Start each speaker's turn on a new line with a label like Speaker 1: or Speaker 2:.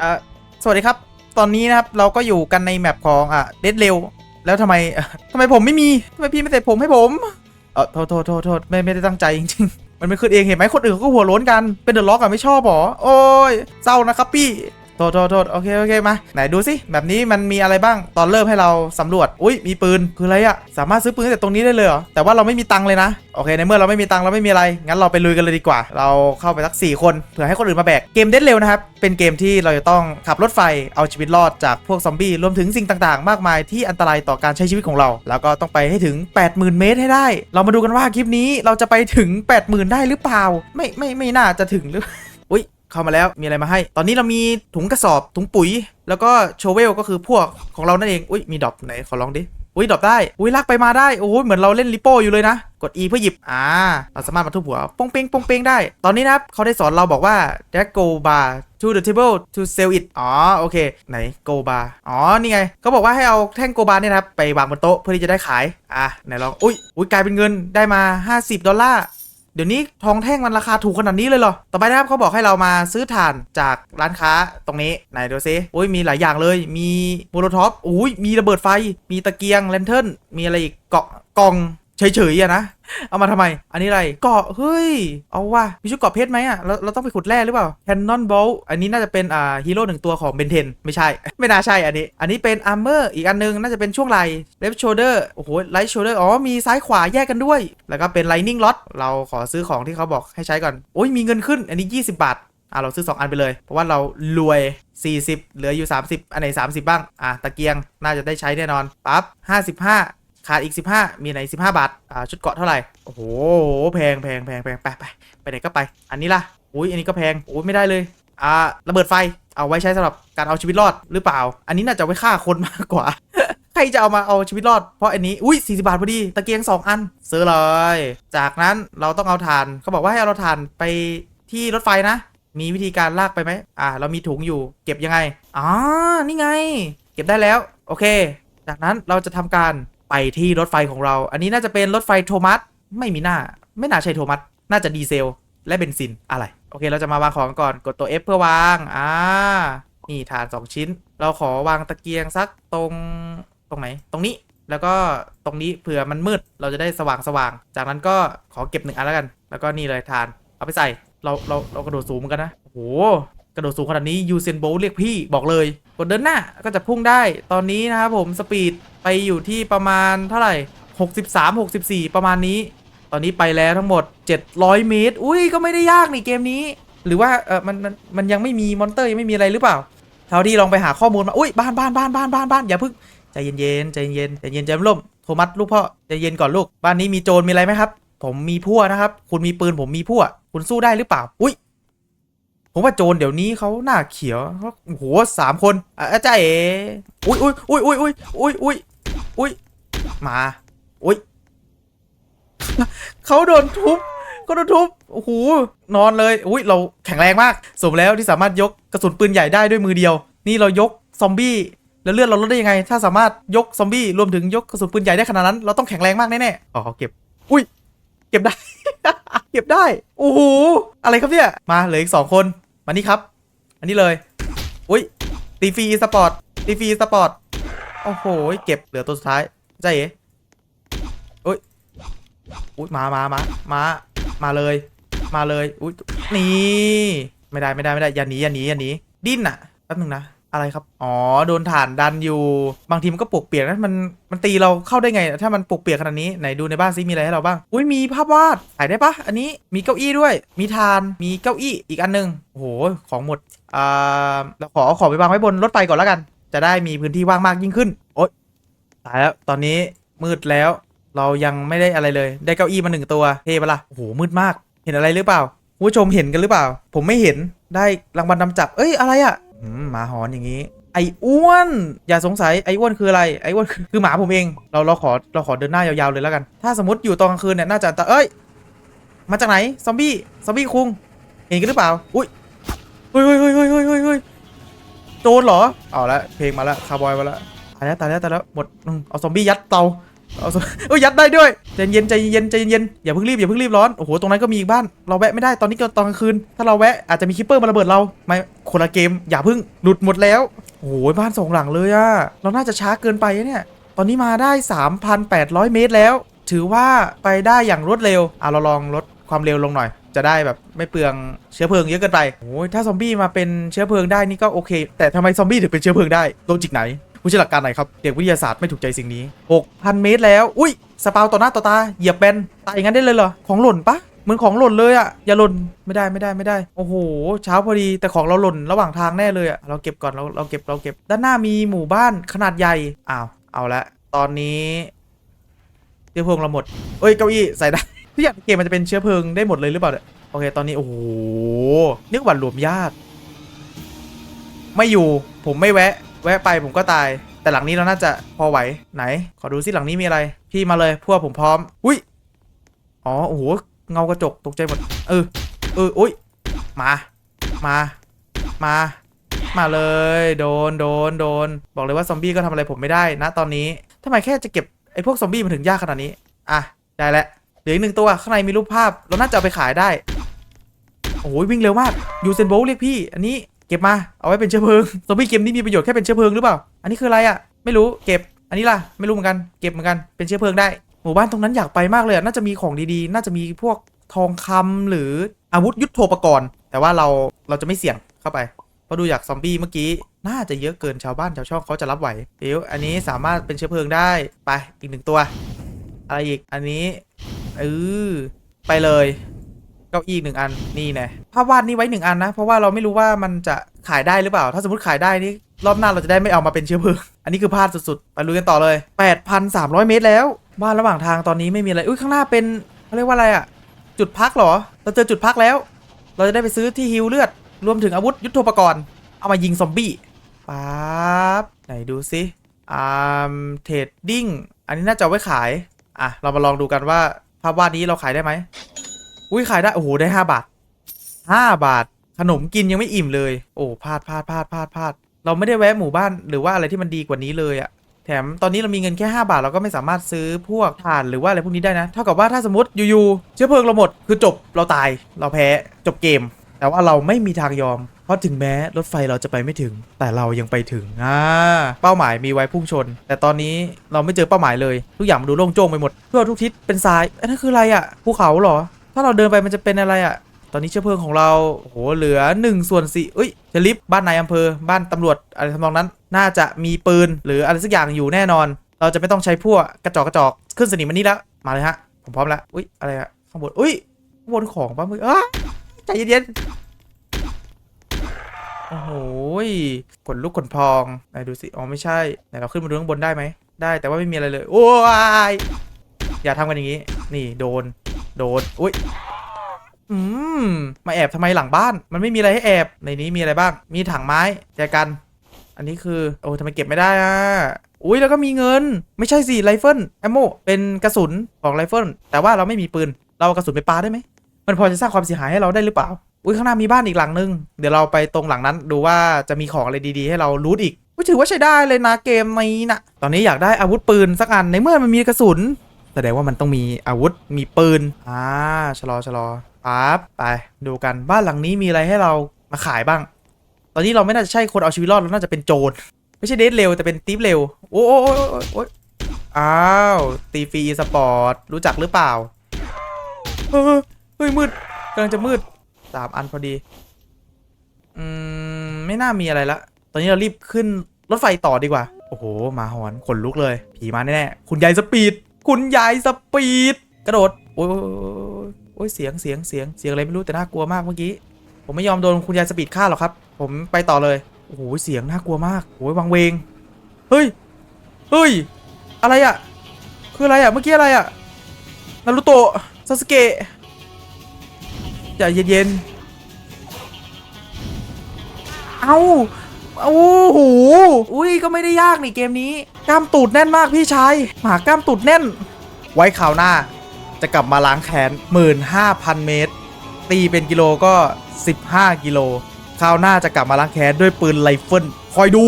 Speaker 1: อ่าสวัสดีครับ ตอนนี้นะครับเราก็อยู่กันในแมปของอะเดดเร็วแล้วทำไมเอ่อทำไมผมไม่มีทำไมพี่ไม่เสร็จผมให้ผมเออโทษโทษโทษโทษไม่ไม่ได้ตั้งใจจริงๆ มันไม่ขึ้นเองเห็นไหมคนอื่นเขาก็หัวโล้นกันเป็นเดอะล็อกอะไม่ชอบหรอโอ้ยเศร้านะครับพี่ โทษโทษโทษโอเคโอเคมาไหนดูสิแบบนี้มันมีอะไรบ้างตอนเริ่มให้เราสำรวจอุ้ยมีปืนคืออะไรอะสามารถซื้อปืนตั้งแต่ตรงนี้ได้เลยเหรอแต่ว่าเราไม่มีตังเลยนะโอเคในเมื่อเราไม่มีตังเราไม่มีอะไรงั้นเราไปลุยกันเลยดีกว่า เราเข้าไปสักสี่คนเผื่อให้คนอื่นมาแบกเกมเด็ดเร็วนะครับเป็นเกมที่เราจะต้องขับรถไฟเอาชีวิตรอดจากพวกซอมบี้รวมถึงสิ่งต่างๆ มากมายที่อันตรายต่อการใช้ชีวิตของเรา แล้วก็ต้องไปให้ถึง 80,000 เมตรให้ได้ เรามาดูกันว่าคลิปนี้เราจะไปถึง 80,000 ได้หรือเปล่า ไม่ไม่ไม่น่าจะถึงหรือ เข้ามาแล้วมีอะไรมาให้ ตอนนี้เรามีถุงกระสอบถุงปุ๋ย แล้วก็โชเวลก็คือพวกของเรานั่นเอง อุ้ยมีดรอปไหนขอลองดิ อุ้ยดรอปได้ อุ้ยลากไปมาได้ โอ้ยเหมือนเราเล่นลิโป้อยู่เลยนะ กด E เพื่อหยิบ อ่า เราสามารถมาทุบหัวปงเปงปงเปงได้ ตอนนี้นะครับเขาได้สอนเราบอกว่า that go bar to the table to sell it อ๋อโอเค ไหน go bar อ๋อนี่ไงเขาบอกว่าให้เอาแท่ง go bar เนี่ยนะครับไปวางบนโต๊ะเพื่อที่จะได้ขาย อะไหนลอง อุ้ยอุ้ยกลายเป็นเงินได้มา 50 ดอลลาร์ เดี๋ยวนี้ทองแท่งมันราคาถูกขนาดนี้เลยเหรอ ต่อไปนะครับเขาบอกให้เรามาซื้อถ่านจากร้านค้าตรงนี้ ไหนดูซิอุ้ยมีหลายอย่างเลย มีโมโลท็อปอุ้ยมีระเบิดไฟ มีตะเกียงแลนเทิร์นมีอะไรอีกเกาะกล่อง เฉยๆอะนะ เอามาทำไม อันนี้อะไร เกาะ เฮ้ย เอาว่ะ มีชุดเกาะเพชรไหมอะเราเราต้องไปขุดแร่หรือเปล่า Cannon Bolt อันนี้น่าจะเป็นอ่าฮีโร่หนึ่งตัวของเบนเทน ไม่ใช่ ไม่น่าใช่อันนี้ อันนี้เป็นอาร์เมอร์อีกอันนึง น่าจะเป็นช่วงไหล่ left shoulder โอ้โห right shoulder อ๋อ มีซ้ายขวาแยกกันด้วย แล้วก็เป็น lightning rod เราขอซื้อของที่เขาบอกให้ใช้ก่อน โอ้ย มีเงินขึ้น อันนี้ 20 บาท อะ เราซื้อ 2 อันไปเลย เพราะว่าเรารวย40 เหลืออยู่ 30 อันไหน 30 บ้าง อะ ตะเกียง น่าจะได้ใช้แน่นอน ปั๊บ55 ขาดอีก 15 มีไหน15 บาท อ่า ชุดเกาะเท่าไหร่ โอ้โห แพงแพงแพงแพงไปไปไปไหนก็ไป อันนี้ล่ะ อุ้ย อันนี้ก็แพง อุ้ย ไม่ได้เลย อ่า ระเบิดไฟ เอาไว้ใช้สำหรับการเอาชีวิตรอดหรือเปล่า อันนี้น่าจะไว้ฆ่าคนมากกว่า ใครจะเอามาเอาชีวิตรอด เพราะอันนี้ อุ้ย40 บาทพอดี ตะเกียง 2 อัน ซื้อเลย จากนั้นเราต้องเอาถ่าน เขาบอกว่าให้เอาถ่านไปที่รถไฟนะ มีวิธีการลากไปไหม อ่า เรามีถุงอยู่ เก็บยังไง อ๋อ นี่ไง เก็บได้แล้ว โอเค จากนั้นเราจะทำการ ไปที่รถไฟของเรา อันนี้น่าจะเป็นรถไฟโทมัส ไม่มีหน้า ไม่น่าใช่โทมัส น่าจะดีเซล และเบนซิน อะไร โอเค เราจะมาวางของก่อน กดตัว F เพื่อวาง อ่า นี่ฐาน 2 ชิ้น เราขอวางตะเกียงสักตรง ตรงไหน ตรงนี้ แล้วก็ตรงนี้เผื่อมันมืด เราจะได้สว่างสว่าง จากนั้นก็ขอเก็บหนึ่งอันแล้วกัน แล้วก็นี่เลยฐาน เอาไปใส่ เรา เรา เรากระโดดสูงเหมือนกันนะ โอ้โห กระโดดสูงขนาดนี้ยูเซนโบเรียกพี่ บอกเลย กดเดินหน้าก็จะพุ่งได้ตอนนี้นะครับผมสปีดไปอยู่ที่ประมาณเท่าไหร่ 63 64 ประมาณนี้ ตอนนี้ไปแล้วทั้งหมด 700 เมตร อุ้ยก็ไม่ได้ยากนี่เกมนี้ หรือว่าเออมันมันมันยังไม่มีมอนเตอร์ยังไม่มีอะไรหรือเปล่าเท่าที่ลองไปหาข้อมูลมาอุ้ยบ้านบ้านบ้านบ้านบ้านบ้านอย่าเพึ่งใจเย็นๆใจเย็นใจเย็นใจร่มโทมัสลูกพ่อใจเย็นก่อนลูกบ้านนี้มีโจรมีอะไรไหมครับ ผมมีพั่วนะครับ คุณมีปืนผมมีพั่ว คุณสู้ได้หรือเปล่า อุ้ย ผมว่าโจรเดี๋ยวนี้เขาหน้าเขียวเขาโอ้โหสามคนอะจ้าเอ๋อุ้ยอุ้ยอุ้ยอุ้ยอุ้ยอุ้ยอุ้ยอุ้ยมาอุ้ยเขาโดนทุบก็โดนทุบโอ้โหนอนเลยอุ้ยเราแข็งแรงมาก สมแล้วที่สามารถยกกระสุนปืนใหญ่ได้ด้วยมือเดียว นี่เรายกซอมบี้แล้วเลือดเราลดได้ยังไง ถ้าสามารถยกซอมบี้รวมถึงยกกระสุนปืนใหญ่ได้ขนาดนั้น เราต้องแข็งแรงมากแน่ๆอ๋อเขาเก็บ อุ้ย เก็บได้ เก็บได้ โอ้โห อะไรครับเนี่ย มาเหลืออีกสองคน มานี่ครับ อันนี้เลย อุ้ยตีฟรีสปอร์ตตีฟรีสปอร์ต โอ้โห เก็บเหลือตัวสุดท้ายใจเอ๋อุ้ย อุ้ยมามามามามาเลย มาเลย อุ้ย นี่ ไม่ได้ไม่ได้ไม่ได้ อย่าหนีอย่าหนีอย่าหนี ดิ้นอะแป๊บนึงนะ อะไรครับ อ๋อ โดนฐานดันอยู่ บางทีมันก็ปลุกเปียกนะมัน มันตีเราเข้าได้ไง ถ้ามันปลุกเปียกขนาดนี้ ไหนดูในบ้านซิมีอะไรให้เราบ้าง อุ้ยมีภาพวาดถ่ายได้ปะ อันนี้ มีเก้าอี้ด้วย มีทาน มีเก้าอี้ อีกอันหนึงโอ้โห ของหมด อ่า เราขอเอาของไปวางไว้บนรถไฟก่อนแล้วกัน จะได้มีพื้นที่ว่างมากยิ่งขึ้น โอ๊ย ตายแล้ว ตอนนี้มืดแล้ว เรายังไม่ได้อะไรเลย ได้เก้าอี้มาหนึ่งตัว เทปะล่ะโอ้โห มืดมาก เห็นอะไรหรือเปล่า ผู้ชมเห็นกันหรือเปล่า ผมไม่เห็น ได้รางวัลนำจับ เอ้ย อะไรอะ่ะ หมาหอนอย่างนี้ ไอ้อ้วน อย่าสงสัยไอ้อ้วนคืออะไรไอ้อ้วนคือคือหมาผมเอง เราเราขอเราขอเดินหน้ายาวๆเลยแล้วกัน ถ้าสมมติอยู่ตอนกลางคืนเนี่ยน่าจะอันตราเอ้ยมาจากไหนซอมบี้ซอมบี้คุงเห็นกันหรือเปล่าอุ้ยเฮ้ยเฮ้ยเฮ้ยเฮ้ยเฮ้ยเฮ้ยโจรเหรอเอาละเพลงมาละคาร์บอยมาละตายแล้วตายแล้วตายแล้วหมดเอาซอมบี้ยัดเตา เอาเอ้ยยัดได้ด้วยใจเย็นใจเย็นใจเย็นอย่าเพิ่งรีบอย่าเพิ่งรีบร้อนโอ้โหตรงนั้นก็มีอีกบ้าน เราแวะไม่ได้ตอนนี้ก็ตอนกลางคืน ถ้าเราแวะอาจจะมีคิปเปอร์มาระเบิดเราไม่คนละเกมอย่าเพิ่งหลุดหมดแล้วโอ้โหบ้านสองหลังเลยอะเราน่าจะช้าเกินไปเนี่ย ตอนนี้มาได้ 3,800 เมตรแล้ว ถือว่าไปได้อย่างรวดเร็วอะเราลองลดความเร็วลงหน่อย จะได้แบบไม่เปลืองเชื้อเพลิงเยอะเกินไปโอ้ยถ้าซอมบี้มาเป็นเชื้อเพลิงได้นี่ก็โอเค แต่ทำไมซอมบี้ถึงเป็นเชื้อเพลิงได้โลจิกไหน ผู้ใช้หลักการไหนครับ เด็กวิทยาศาสตร์ไม่ถูกใจสิ่งนี้ 6,000 เมตรแล้ว อุ้ย สปาวต่อหน้าต่อตา เหยียบแบน ตายอย่างนั้นได้เลยเหรอ ของหล่นปะเหมือนของหล่นเลยอะอย่าหล่น ไม่ได้ไม่ได้ไม่ได้ โอ้โห เช้าพอดี แต่ของเราหล่นระหว่างทางแน่เลยอะเราเก็บก่อน เราเราเก็บ เราเก็บ ด้านหน้ามีหมู่บ้านขนาดใหญ่ อ้าว เอาละ ตอนนี้เชื้อเพลิงเราหมดเอ้ย เก้าอี้ใส่ได้ทุกอย่างเกมมันจะเป็นเชื้อเพลิงได้หมดเลยหรือเปล่าเนี่ยโอเค ตอนนี้ โอ้โหนึกว่าหลวมญาติ ไม่อยู่ ผมไม่แวะ แวะไปผมก็ตาย แต่หลังนี้เราน่าจะพอไหวไหน ขอดูซิหลังนี้มีอะไร พี่มาเลยพวกผมพร้อม อุ้ยอ๋อโอ้โหเงากระจกตกใจหมดเออเอออุ้ยมามามา มาเลย โดนโดนโดน บอกเลยว่าซอมบี้ก็ทำอะไรผมไม่ได้นะตอนนี้ทำไมแค่จะเก็บไอ้พวกซอมบี้มันถึงยากขนาดนี้ อะ ได้แล้วเหลืออีกหนึ่งตัวข้างในมีรูปภาพ เราน่าจะเอาไปขายได้ โอ้ยวิ่งเร็วมากยูเซนโบลเรียกพี่ อันนี้ เก็บมา เอาไว้เป็นเชื้อเพลิงซอมบี้เกมนี้มีประโยชน์แค่เป็นเชื้อเพลิงหรือเปล่า อันนี้คืออะไรอะ ไม่รู้ เก็บ อันนี้ล่ะ ไม่รู้เหมือนกัน เก็บเหมือนกัน เป็นเชื้อเพลิงได้ หมู่บ้านตรงนั้นอยากไปมากเลยอะน่าจะมีของดีๆ น่าจะมีพวกทองคำหรืออาวุธยุทโธปกรณ์ แต่ว่าเรา เราจะไม่เสี่ยงเข้าไป เพราะดูจากซอมบี้เมื่อกี้ น่าจะเยอะเกินชาวบ้านชาวช่องเขาจะรับไหวเดี๋ยวอันนี้สามารถเป็นเชื้อเพลิงได้ ไป อีกหนึ่งตัว อะไรอีก อันนี้เออไปเลย ก้าอี้หนึ่งอันนี่แน่ภาพวาดนี้ไว้หนึ่งอันนะ เพราะว่าเราไม่รู้ว่ามันจะขายได้หรือเปล่า ถ้าสมมติขายได้นี่รอบหน้าเราจะได้ไม่เอามาเป็นเชื้อเพลิง อันนี้คือพลาดสุดๆ ไปลุยกันต่อเลย 8,300 เมตรแล้ว บ้านระหว่างทางตอนนี้ไม่มีอะไร อุ้ยข้างหน้าเป็นเขาเรียกว่าอะไรอะจุดพักหรอ เราเจอจุดพักแล้ว เราจะได้ไปซื้อที่ฮิวเลือด รวมถึงอาวุธยุทโธปกรณ์ เอามายิงซอมบี้ปั๊บไหนดูซิอ่าเทรดดิ้ง อันนี้น่าจะไว้ขาย อะ เรามาลองดูกันว่าภาพวาดนี้เราขายได้ไหม อุ้ยขายได้ โอ้โห ได้5บาท5บาท ขนมกินยังไม่อิ่มเลย โอ้พลาดพลาดพลาดพลาดพลาด เราไม่ได้แวะหมู่บ้านหรือว่าอะไรที่มันดีกว่านี้เลยอะแถมตอนนี้เรามีเงินแค่ 5 บาทเราก็ไม่สามารถซื้อพวกถ่านหรือว่าอะไรพวกนี้ได้นะ เท่ากับว่าถ้าสมมติอยู่ๆเชื้อเพลิงเราหมดคือจบเราตายเราแพ้จบเกม แต่ว่าเราไม่มีทางยอม เพราะถึงแม้รถไฟเราจะไปไม่ถึง แต่เรายังไปถึงอ่าเป้าหมายมีไว้พุ่งชน แต่ตอนนี้เราไม่เจอเป้าหมายเลย ทุกอย่างมันดูโล่งโจ้งไปหมดทั่วทุกทิศเป็นทรายอันนั้นคืออะไรอะภูเขาเหรอ ถ้าเราเดินไปมันจะเป็นอะไรอะตอนนี้เชื้อเพลิงของเราโอ้โหเหลือ1ส่วน4เอ้ยจะลิฟต์บ้านนายอำเภอ บ้านตำรวจอะไรทำนองนั้น น่าจะมีปืนหรืออะไรสักอย่างอยู่แน่นอน เราจะไม่ต้องใช้พวกกระจอกกระจอกขึ้นสนิมมันนี้แล้วมาเลยฮะ ผมพร้อมแล้วอุ้ยอะไรอะข้างบนอุ้ยข้างบนของป้ามึงอ้าใจเย็นๆโอ้โหขนลุกขนพองไหนดูสิอ๋อไม่ใช่ไหนเราขึ้นมาดูข้างบนได้ไหมได้แต่ว่าไม่มีอะไรเลย โอ้ยอย่าทำกันอย่างนี้ นี่โดน โดนอุ้ยอืมมาแอบทำไมหลังบ้าน มันไม่มีอะไรให้แอบในนี้มีอะไรบ้าง มีถังไม้แจกัน อันนี้คือโอ้ทำไมเก็บไม่ได้อะอุ้ยแล้วก็มีเงิน ไม่ใช่สิไรเฟิลแอมโมเป็นกระสุนของไรเฟิลแต่ว่าเราไม่มีปืน เรากระสุนไปปาได้ไหมมันพอจะสร้างความเสียหายให้เราได้หรือเปล่าอุ้ยข้างหน้ามีบ้านอีกหลังนึง เดี๋ยวเราไปตรงหลังนั้นดูว่าจะมีของอะไรดีๆ ให้เรารูทอีกอุ้ยถือว่าใช้ได้เลยนะเกมนี้นะตอนนี้อยากได้อาวุธปืนสักอันในเมื่อมันมีกระสุน แสดงว่ามันต้องมีอาวุธมีปืนอ่าชะลอชะลอปั๊บไปดูกันบ้านหลังนี้มีอะไรให้เรามาขายบ้าง ตอนนี้เราไม่น่าจะใช่คนเอาชีวิตรอดเราน่าจะเป็นโจรไม่ใช่เดทเร็วแต่เป็นตีฟเร็ว โอ้โอ้โอ้โอ้อ้าวตีฟรีสปอร์ตรู้จักหรือเปล่าเฮ้ยมืดกำลังจะมืดสามอันพอดี อืม ไม่น่ามีอะไรละ ตอนนี้เรารีบขึ้นรถไฟต่อดีกว่า โอ้โหหมาหอน ขนลุกเลย ผีมาแน่ๆ คุณยายสปีด คุณยายสปีดกระโดดโอ้ยโอ้ยเสียงเสียงเสียงเสียงอะไรไม่รู้แต่น่ากลัวมากเมื่อกี้ ผมไม่ยอมโดนคุณยายสปีดฆ่าหรอกครับ ผมไปต่อเลยโอ้โหเสียงน่ากลัวมากโอ้ยวังเวงเฮ้ยเฮ้ยอะไรอะคืออะไรอะเมื่อกี้อะไรอะนารุโตะซาสเกะใจเย็นๆเอาโอ้โหอุ้ยก็ไม่ได้ยากนี่เกมนี้ กล้ามตูดแน่นมากพี่ชายหมากล้ามตูดแน่น ไว้ข่าวหน้า จะกลับมาล้างแค้น15,000 เมตร ตีเป็นกิโลก็ 15 กิโลคราวหน้าจะกลับมาล้างแค้นด้วยปืนไรเฟิลคอยดู